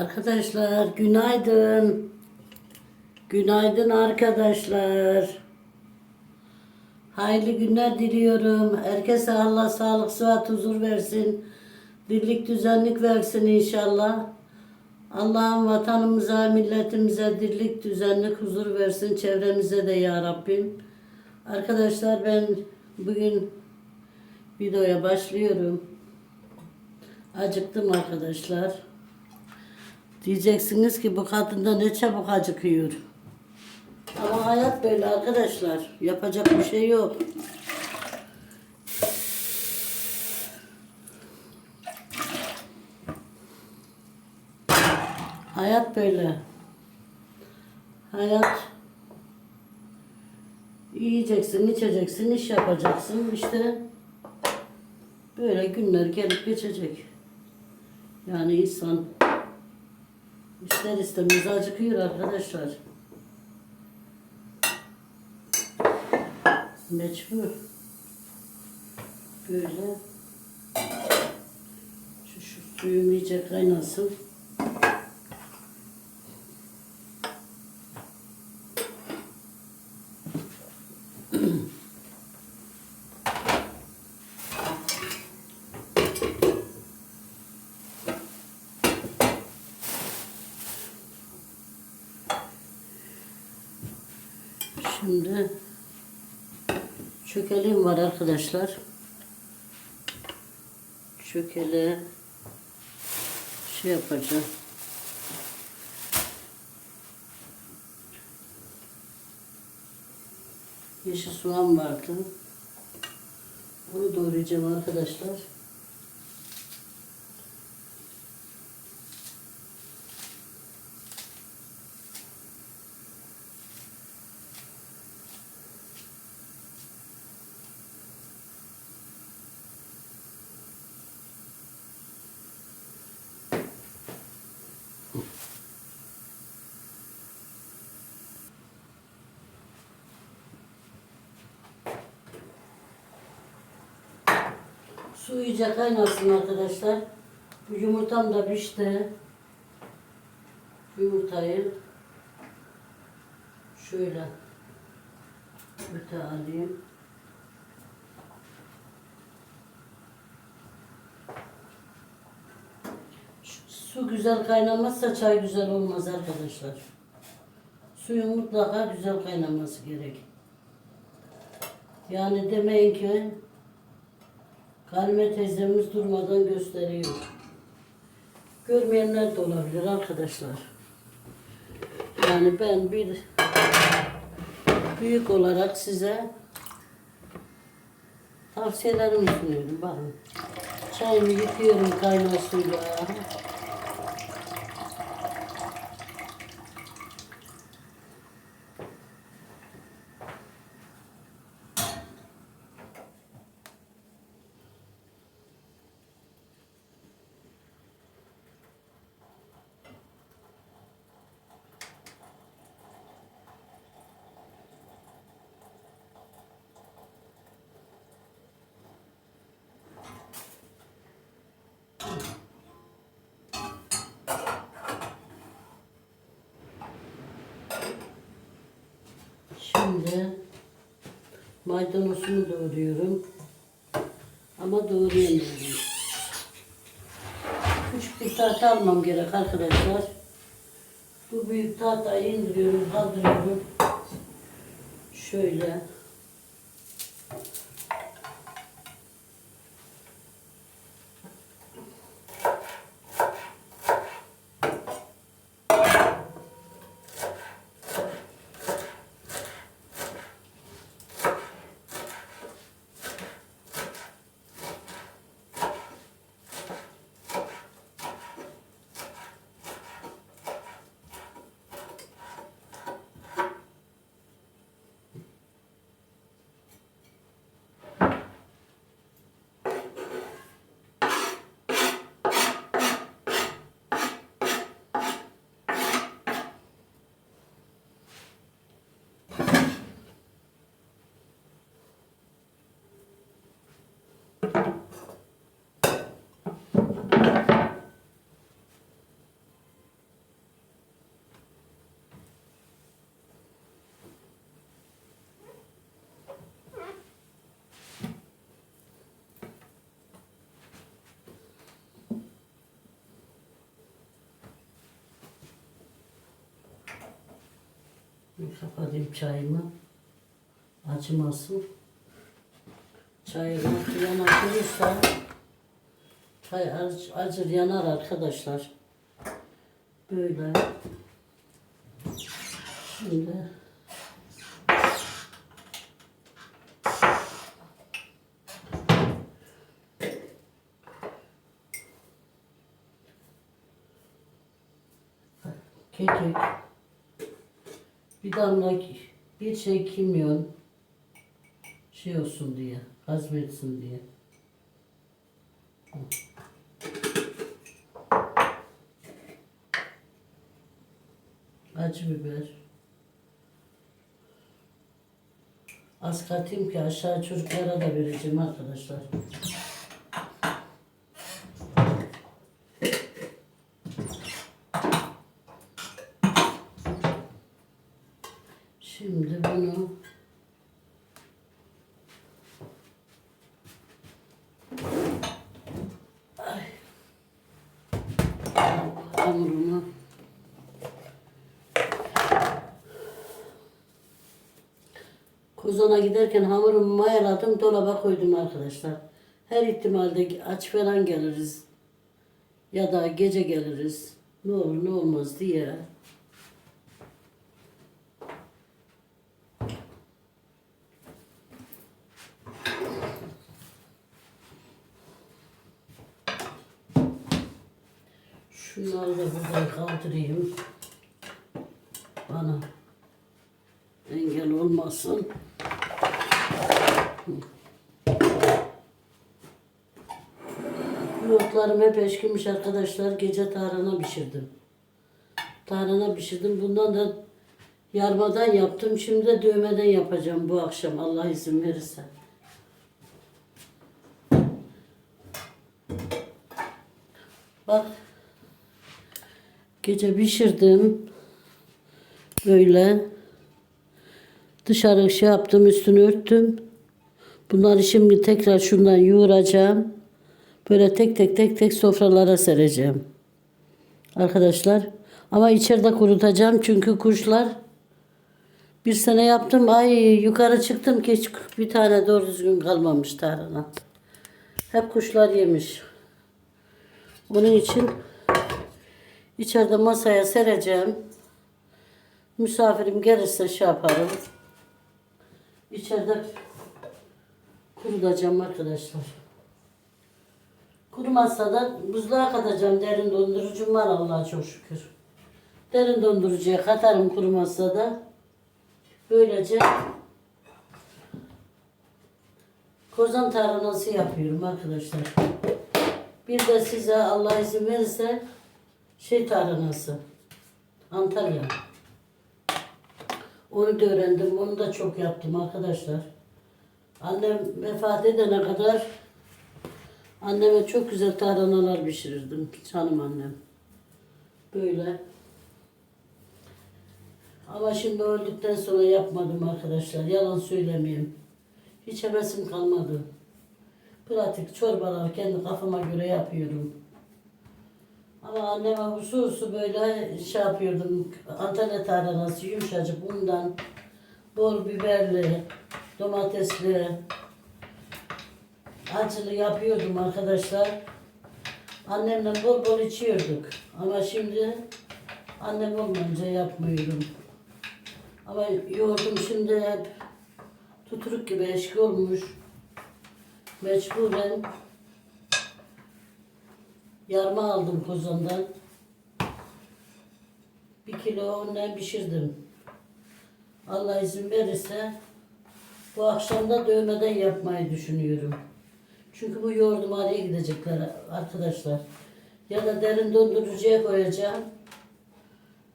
Arkadaşlar günaydın. Günaydın arkadaşlar. Hayırlı günler diliyorum. Herkese Allah sağlık, sıhhat, huzur versin. Birlik, düzenlik versin inşallah. Allah'ım vatanımıza, milletimize dirlik, düzenlik, huzur versin. Çevremize de ya Rabbim. Arkadaşlar ben bugün videoya başlıyorum. Acıktım arkadaşlar. Diyeceksiniz ki bu kadında ne çabuk acıkıyor. Ama hayat böyle arkadaşlar. Yapacak bir şey yok. Hayat böyle. Hayat yiyeceksin, içeceksin, iş yapacaksın. İşte böyle günler gelip geçecek. Yani insan ister istemez acıkıyor arkadaşlar. Mecbur. Böyle. Şu, şu suyum iyice kaynasın. Şimdi çökelim var arkadaşlar. Çökele şey yapacağım. Yeşil soğan vardı. Onu doğrayacağım arkadaşlar. Su iyice kaynasın arkadaşlar. Bu yumurtam da pişti. Yumurtayı şöyle öte alayım. Su güzel kaynamazsa çay güzel olmaz arkadaşlar. Suyun mutlaka güzel kaynaması gerek. Yani demeyin ki Kalime teyzemiz durmadan gösteriyor. Görmeyenler de olabilir arkadaşlar. Yani ben bir büyük olarak size tavsiyelerimi sunuyorum. Bakın. Çayımı yıkıyorum kaynar suyla. Şimdi maydanozumu doğruyorum. Ama doğrayamıyorum. Küçük bir tahta almam gerek arkadaşlar. Bu büyük tahtayı indiriyorum, kaldırıyorum. Şöyle. Kapatayım çayımı. Acımasın. Çayı yanak durursa çay ac- acır yanar arkadaşlar. Böyle. Şimdi bir damla bir şey kimyon şey olsun diye hazmetsin diye. Acı biber. Az katayım ki aşağı çocuklara da vereceğim arkadaşlar. Şimdi bunu Ay. hamurumu Kozana giderken hamurumu mayaladım, dolaba koydum arkadaşlar. Her ihtimalde aç falan geliriz. Ya da gece geliriz. Ne olur ne olmaz diye. Şunları da buradan kaldırayım. Bana engel olmasın. Yoğurtlarım hep eşkimiş arkadaşlar. Gece tarhana pişirdim. Tarhana pişirdim. Bundan da yarmadan yaptım. Şimdi de dövmeden yapacağım bu akşam Allah izin verirse. Bak. Gece pişirdim. Böyle. Dışarı şey yaptım, üstünü örttüm. Bunları şimdi tekrar şundan yoğuracağım. Böyle tek tek tek tek sofralara sereceğim. Arkadaşlar. Ama içeride kurutacağım çünkü kuşlar bir sene yaptım. Ay yukarı çıktım ki hiç bir tane doğru düzgün kalmamış tarhana. Hep kuşlar yemiş. Onun için içeride masaya sereceğim. Misafirim gelirse şey yaparım. İçeride kurutacağım arkadaşlar. Kurumazsa da buzluğa katacağım. Derin dondurucum var Allah'a çok şükür. Derin dondurucuya katarım kurumazsa da. Böylece kozan tarhanası yapıyorum arkadaşlar. Bir de size Allah izin verirse şey tarhanası. Antalya. Onu da öğrendim. Onu da çok yaptım arkadaşlar. Annem vefat edene kadar anneme çok güzel tarhanalar pişirirdim. Canım annem. Böyle. Ama şimdi öldükten sonra yapmadım arkadaşlar. Yalan söylemeyeyim. Hiç hevesim kalmadı. Pratik çorbalar kendi kafama göre yapıyorum. Ama anneme hususu böyle şey yapıyordum. Antalya tarhanası yumuşacık undan. Bol biberli, domatesli, acılı yapıyordum arkadaşlar. Annemle bol bol içiyorduk. Ama şimdi annem olmayınca yapmıyorum. Ama yoğurdum şimdi hep tuturuk gibi eşki olmuş. Mecburen yarma aldım kozandan. Bir kilo ondan pişirdim. Allah izin verirse bu akşam da dövmeden yapmayı düşünüyorum. Çünkü bu yoğurdum araya gidecekler arkadaşlar. Ya da derin dondurucuya koyacağım.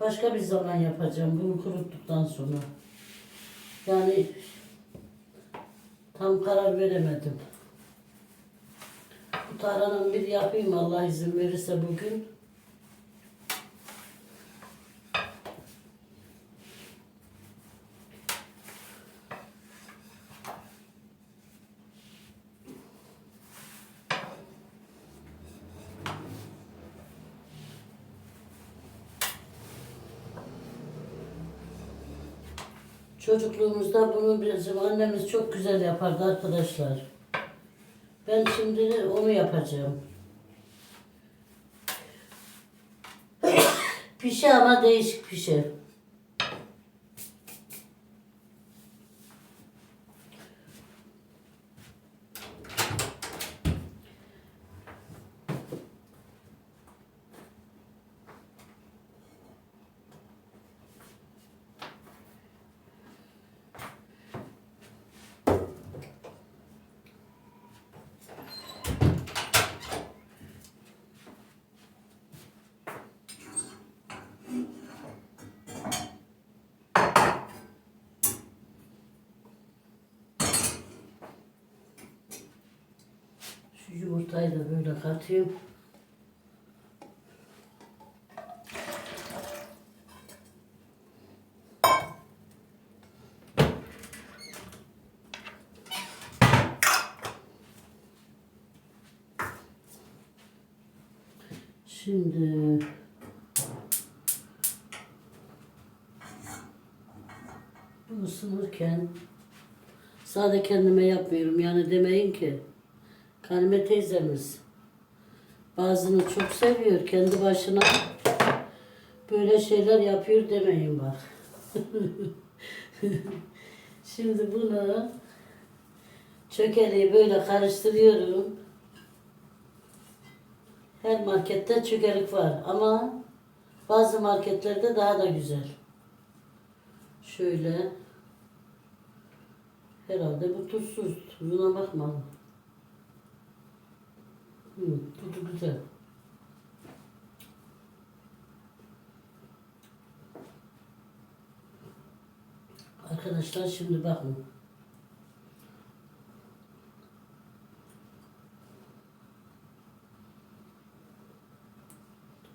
Başka bir zaman yapacağım bunu kuruttuktan sonra. Yani tam karar veremedim. Bu tarhananın bir yapayım Allah izin verirse bugün. Çocukluğumuzda bunu bizim annemiz çok güzel yapardı arkadaşlar. Ben şimdi onu yapacağım. Pişe ama değişik pişe. Şu yumurtayı da böyle katayım. Şimdi bu ısınırken sadece kendime yapmıyorum yani demeyin ki Karime teyzemiz bazını çok seviyor kendi başına böyle şeyler yapıyor demeyin bak. Şimdi bunu çökeliği böyle karıştırıyorum. Her markette çökelik var ama bazı marketlerde daha da güzel. Şöyle herhalde bu tuzsuz. Tuzuna bakmadım. Hı, tuzu güzel. Arkadaşlar şimdi bakın.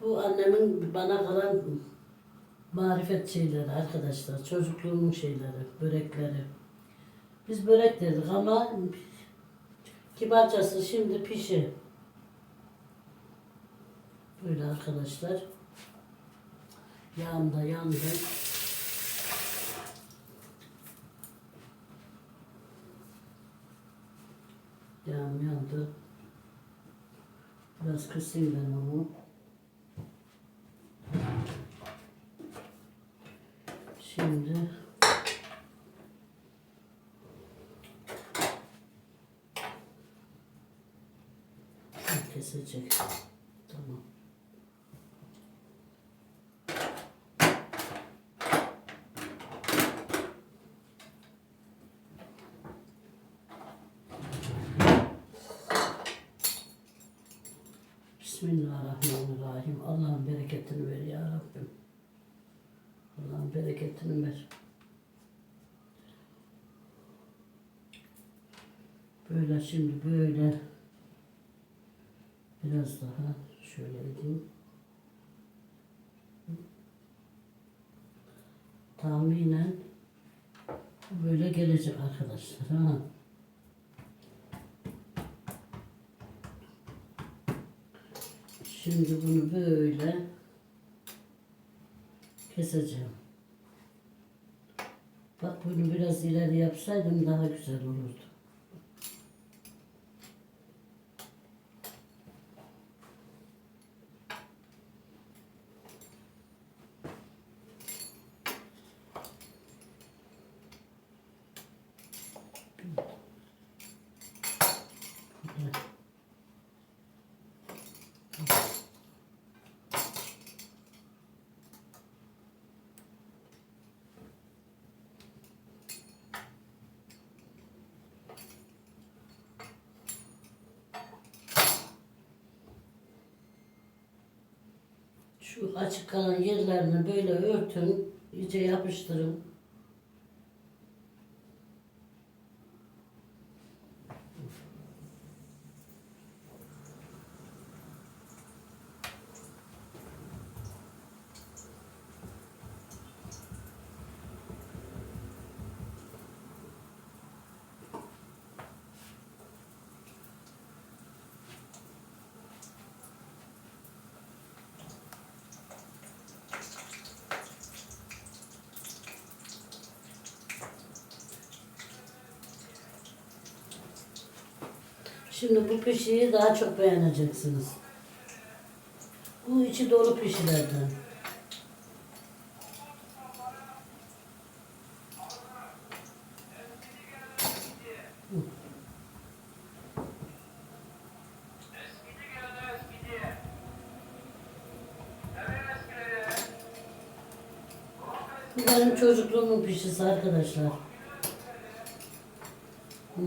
Bu annemin bana kalan marifet şeyleri arkadaşlar. Çocukluğumun şeyleri, börekleri. Biz börek dedik ama kibarcası şimdi pişi. Böyle arkadaşlar. Yağım da yandı. Yağım yandı. Biraz kısayım ben onu. Şimdi Bismillahirrahmanirrahim. Allah'ın bereketini ver ya Rabbim. Allah'ın bereketini ver. Böyle şimdi böyle biraz daha şöyle edeyim. Tahminen böyle gelecek arkadaşlar. Ha. Şimdi bunu böyle keseceğim. Bak bunu biraz ileri yapsaydım daha güzel olurdu. Şu açık kalan yerlerini böyle örtün, iyice yapıştırın. Şimdi bu pişiyi daha çok beğeneceksiniz. Bu içi dolu pişilerden. Bu benim çocukluğumun pişisi arkadaşlar. Hı.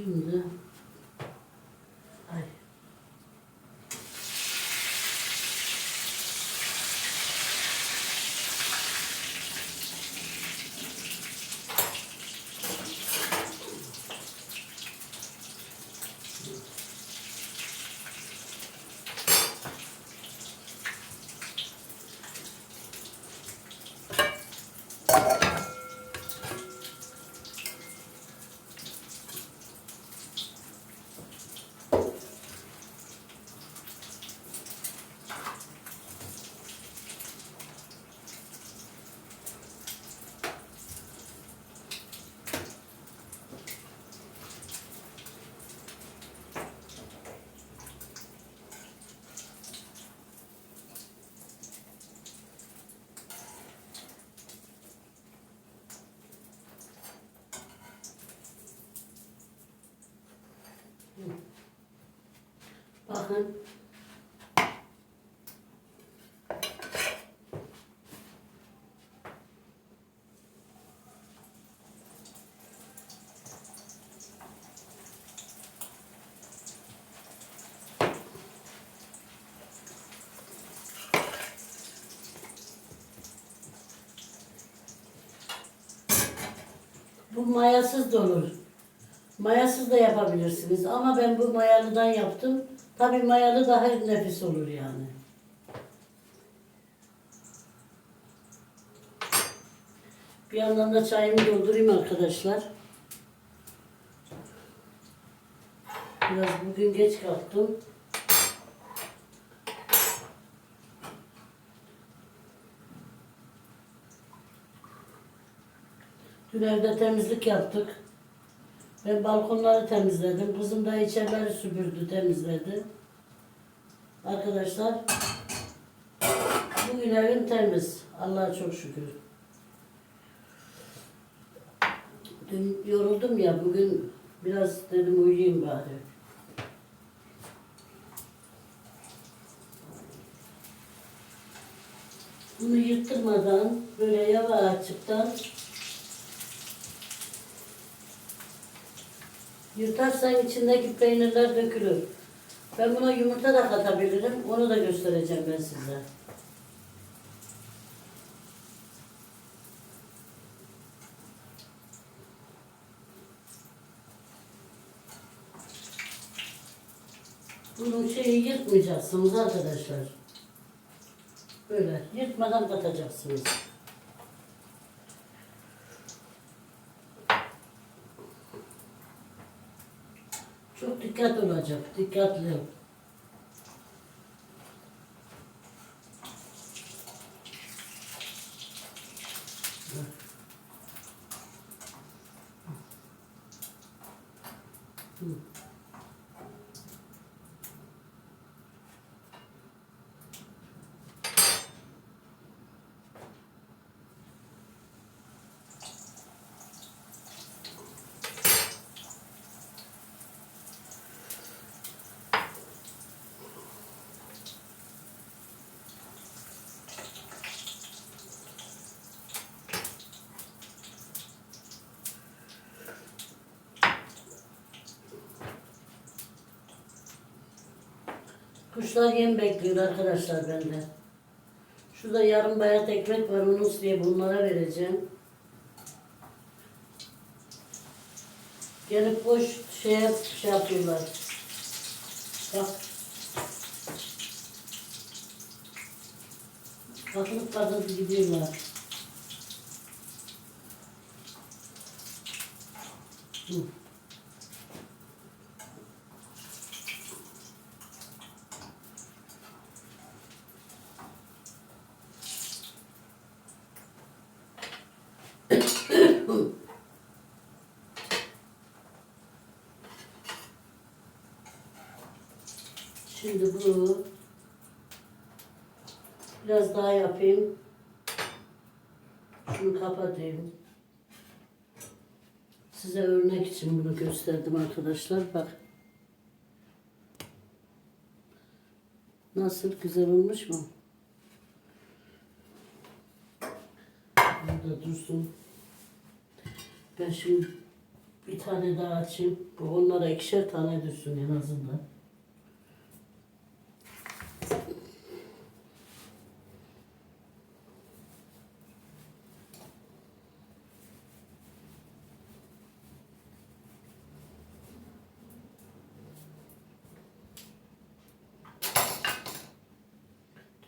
Şimdi ay bakın Bu mayasız da olur. Mayasız da yapabilirsiniz ama ben bu mayalıdan yaptım. Tabii mayalı daha nefis olur yani. Bir yandan da çayımı doldurayım arkadaşlar. Biraz bugün geç kalktım. Dün evde temizlik yaptık. Ben balkonları temizledim. Kızım da içerileri süpürdü, temizledi. Arkadaşlar, bugün evim temiz. Allah'a çok şükür. Dün yoruldum ya, bugün biraz dedim uyuyayım bari. Bunu yırttırmadan böyle yavaşçıktan Yırtarsan içindeki peynirler dökülür. Ben buna yumurta da katabilirim. Onu da göstereceğim ben size. Bunun şeyi yırtmayacaksınız arkadaşlar. Böyle yırtmadan katacaksınız. Çok dikkat olacak, dikkatli. Kuşlar yem bekliyor arkadaşlar benden. Şurada yarım bayat ekmek var onu diye bunlara vereceğim. Gelip boş şey, yap, şey yapıyorlar. Bak. Bakılıp bakılıp gidiyorlar. Hı. Şimdi bu biraz daha yapayım. Şunu kapatayım. Size örnek için bunu gösterdim arkadaşlar. Bak. Nasıl güzel olmuş mu? Burada dursun. Ben şimdi bir tane daha açayım. Bu onlara ikişer tane düşsün en azından.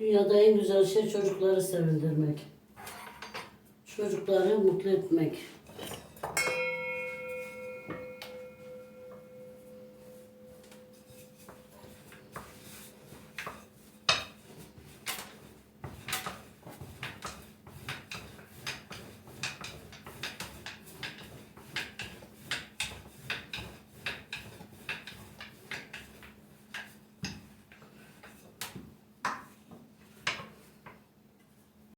Dünyada en güzel şey çocukları sevindirmek. Çocukları mutlu etmek.